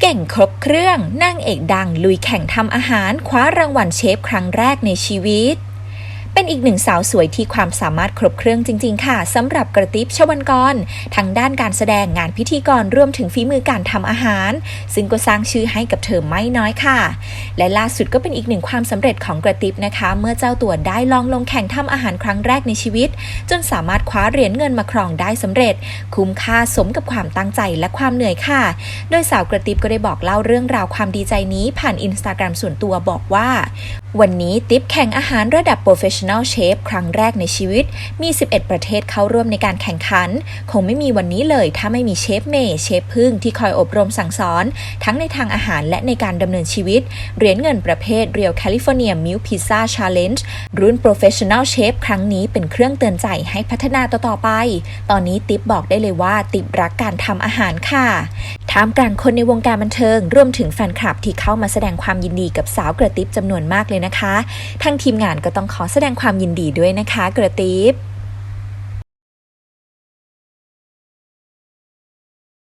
เก่งครบเครื่องนางเอกดังลุยแข่งทำอาหารคว้ารางวัลเชฟครั้งแรกในชีวิต เป็นอีกหนึ่งสาวสวยที่ความสามารถครบเครื่องจริง ๆ ค่ะสำหรับกระติบชวันกรทั้งด้านการแสดงงานพิธีกรรวมถึงฝีมือการทำอาหาร ซึ่งก็สร้างชื่อให้กับเธอไม่น้อยค่ะ และล่าสุดก็เป็นอีกหนึ่งความสำเร็จของกระติบนะคะ เมื่อเจ้าตัวได้ลองลงแข่งทำอาหารครั้งแรกในชีวิต จนสามารถคว้าเหรียญเงินมาครองได้สำเร็จ คุ้มค่าสมกับความตั้งใจและความเหนื่อยค่ะ โดยสาวกระติบก็ได้บอกเล่าเรื่องราวความดีใจนี้ผ่านอินสตาแกรมส่วนตัวบอกว่า วันนี้ติ๊บแข่งอาหารระดับโปรเฟช Professional Chef ครั้งแรกในชีวิต มี 11 ประเทศเข้าร่วมในการแข่งขัน คงไม่มีวันนี้เลยถ้าไม่มีเชฟเมย์เชฟพึ่งที่คอยอบรมสั่งสอน ทั้งในทางอาหารและในการดำเนินชีวิต เหรียญเงินประเภท Real California Milk Pizza Challenge รุ่น Professional Chef ครั้งนี้เป็นเครื่องเตือนใจให้พัฒนาต่อๆไป ตอนนี้ติ๊บบอกได้เลยว่าติ๊บรักการทำอาหารค่ะ ท่ามกลางคนในวงการบันเทิง รวมถึงแฟนคลับที่เข้ามาแสดงความยินดีกับสาวกระติบจำนวนมากเลยนะคะ ทางทีมงานก็ต้องขอแสดงความยินดีด้วยนะคะ กระติบ